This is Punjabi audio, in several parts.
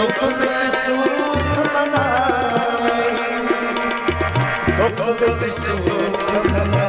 ਦੁੱਖ ਵਿੱਚ ਸੁਖ ਤਨਾਵੇ ਦੁੱਖ ਵਿੱਚ ਸੁਖ ਤਨਾਵੇ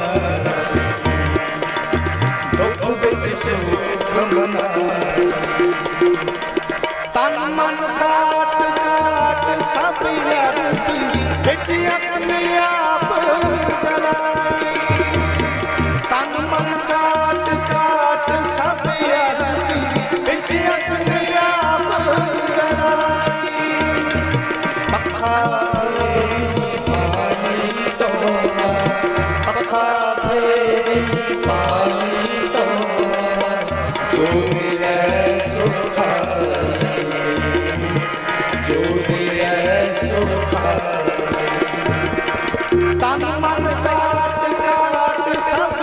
ਤਨ ਮਨ ਕਾਟ ਕਾਟ ਸਭ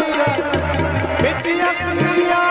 ਵਿੱਚ ਅਕਲੀਆਂ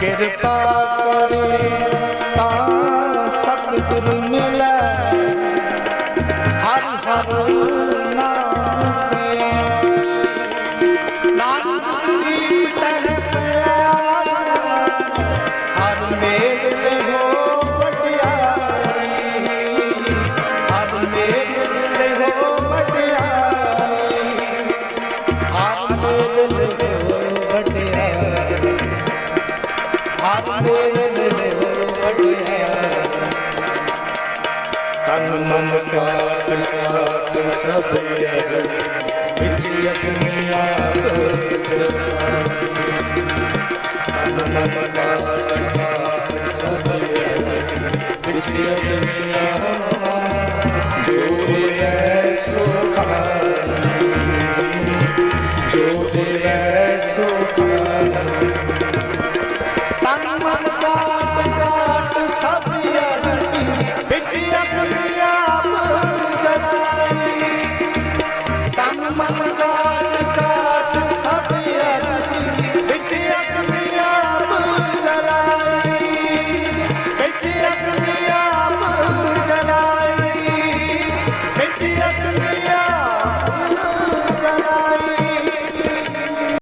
ਕਿਰਪਾ ਕਰੇ। ਕਾਟ ਕਾਟ ਸਭ ਅਗਨ ਵਿੱਚ ਅਗਨ ਆਪ ਤਨ ਮਨ ਕਾਟ ਕਾਟ ਸਭ ਅਗਨ ਵਿੱਚ ਅਗਨ ਆਪ ਜੋ ਹੈ ਸੋ ਖਾਈ ਜੋ ਹੈ ਸੋ ਖਾਈ